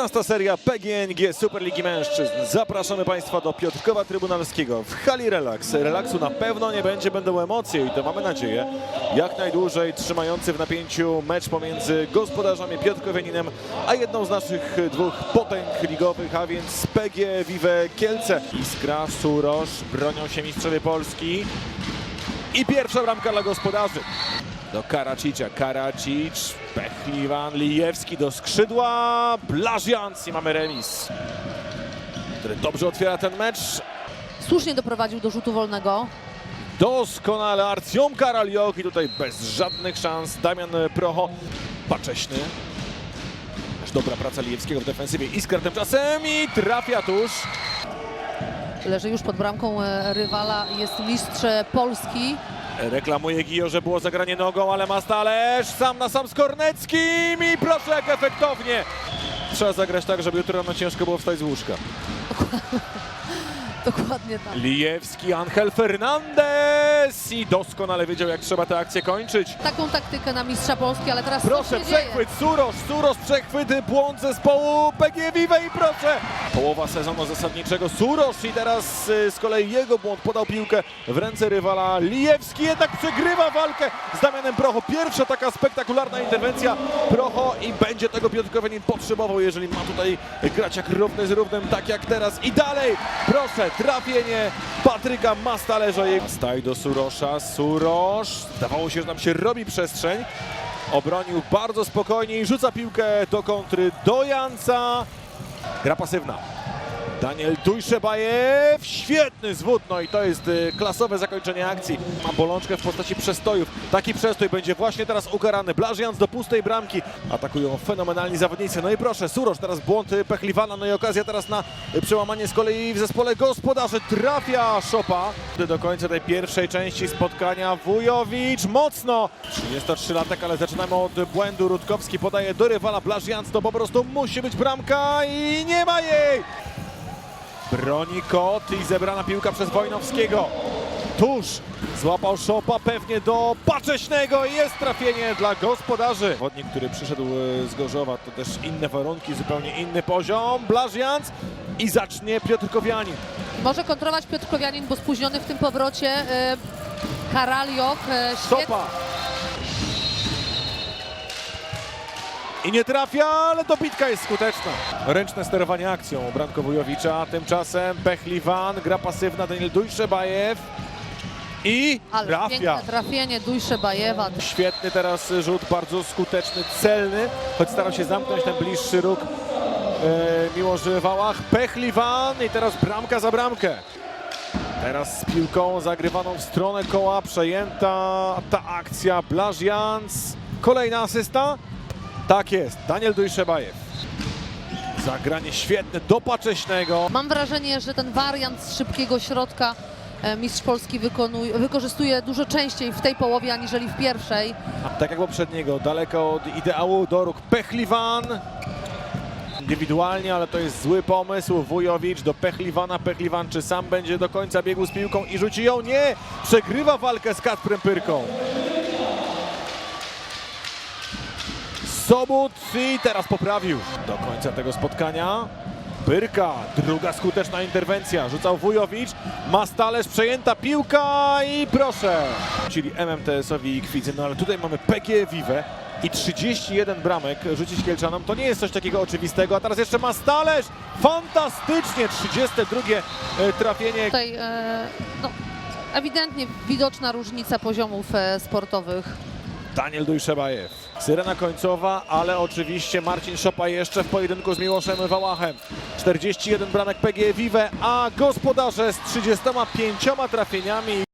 13 seria PGNG Superligi Mężczyzn. Zapraszamy Państwa do Piotrkowa Trybunalskiego w hali Relax. Relaksu na pewno nie będzie, będą emocje i to mamy nadzieję. Jak najdłużej trzymający w napięciu mecz pomiędzy gospodarzami Piotrkowianinem a jedną z naszych dwóch potęg ligowych, a więc PG Vive Kielce. Iskra, Surosz, bronią się mistrzowie Polski. I pierwsza bramka dla gospodarzy. Do Karacicia. Karacic, Pechliwan, Lijewski do skrzydła. Blażjans i mamy remis. Który dobrze otwiera ten mecz. Słusznie doprowadził do rzutu wolnego. Doskonale Arcjom Karaliok i tutaj bez żadnych szans Damian Procho. Pacześny. Też dobra praca Lijewskiego w defensywie. Iskra tymczasem i trafia tuż. Leży już pod bramką e, rywala. Jest mistrz e, Polski. Reklamuje Gio, że było zagranie nogą, ale ma talerz sam na sam z Korneckim i proszę jak efektownie. Trzeba zagrać tak, żeby jutro rano ciężko było wstać z łóżka. Dokładnie tak. Lijewski, Angel Fernandez i doskonale wiedział jak trzeba tę akcję kończyć. Taką taktykę na mistrza Polski, ale teraz Proszę, się dzieje? przechwyt, Surosz, Surosz, przechwyt, błąd zespołu PG Vive i proszę. Połowa sezonu zasadniczego, Surosz i teraz y, z kolei jego błąd podał piłkę w ręce rywala. Lijewski jednak przegrywa walkę z Damianem Procho. Pierwsza taka spektakularna interwencja Procho i będzie tego Piotrkowianin potrzebował, jeżeli ma tutaj grać jak równy z równym, tak jak teraz. I dalej, proszę, trafienie Patryka Mastalerza. Staj do Surosza, Surosz, zdawało się, że nam się robi przestrzeń. Obronił bardzo spokojnie i rzuca piłkę do kontry do Janca. Gra pasywna. Daniel Dujszebajew, świetny zwód, no i to jest y, klasowe zakończenie akcji. Ma bolączkę w postaci przestojów. Taki przestój będzie właśnie teraz ukarany. Blażjans do pustej bramki. Atakują fenomenalni zawodnicy. No i proszę, Surosz, teraz błąd y, Pechliwana, no i okazja teraz na przełamanie z kolei w zespole gospodarzy. Trafia Szopa. Do końca tej pierwszej części spotkania Wujowicz mocno. 33-latek, ale zaczynamy od błędu. Rutkowski podaje do rywala Blażjans, to po prostu musi być bramka i nie ma jej! Broni kot i zebrana piłka przez Wojnowskiego. Tuż złapał Szopa pewnie do Pacześnego i jest trafienie dla gospodarzy. Wodnik, który przyszedł e, z Gorzowa, to też inne warunki, zupełnie inny poziom. Blażjans i zacznie Piotr Kowianin. Może kontrolować Piotr Kowianin, bo spóźniony w tym powrocie. E, Karaliok. E, świetnie. Szopa. I nie trafia, ale dobitka jest skuteczna. Ręczne sterowanie akcją Branko Wujowicza. Tymczasem Pechliwan, gra pasywna Daniel Dujszebajew. I Ale trafia. piękne trafienie Dujszebajewa. Świetny teraz rzut, bardzo skuteczny, celny, choć starał się zamknąć ten bliższy róg e, Miłosz Wałach. Pechliwan i teraz bramka za bramkę. Teraz z piłką zagrywaną w stronę koła, przejęta ta akcja. Blażjans, kolejna asysta. Tak jest, Daniel Dujszebajew. Zagranie świetne do Pacześnego. Mam wrażenie, że ten wariant z szybkiego środka e, mistrz Polski wykonuje, wykorzystuje dużo częściej w tej połowie, aniżeli w pierwszej. Tak jak poprzedniego, daleko od ideału do róg Pechliwan. Indywidualnie, ale to jest zły pomysł. Wujowicz do Pechliwana. Pechliwan czy sam będzie do końca biegł z piłką i rzuci ją? Nie! Przegrywa walkę z Kacprem Pyrką. Sobut i teraz poprawił do końca tego spotkania. Pyrka, druga skuteczna interwencja. Rzucał Wujowicz, ma talerz, przejęta piłka i proszę. Czyli MMTS-owi i Kwidzy, no ale tutaj mamy PG Vive i 31 bramek rzucić Kielczanom. To nie jest coś takiego oczywistego, a teraz jeszcze ma talerz. Fantastycznie, 32 e, trafienie. Tutaj e, no, ewidentnie widoczna różnica poziomów e, sportowych. Daniel Dujszebajew. Syrena końcowa, ale oczywiście Marcin Szopa jeszcze w pojedynku z Miłoszem Wałachem. 41 bramek PG Vive, a gospodarze z 35 trafieniami.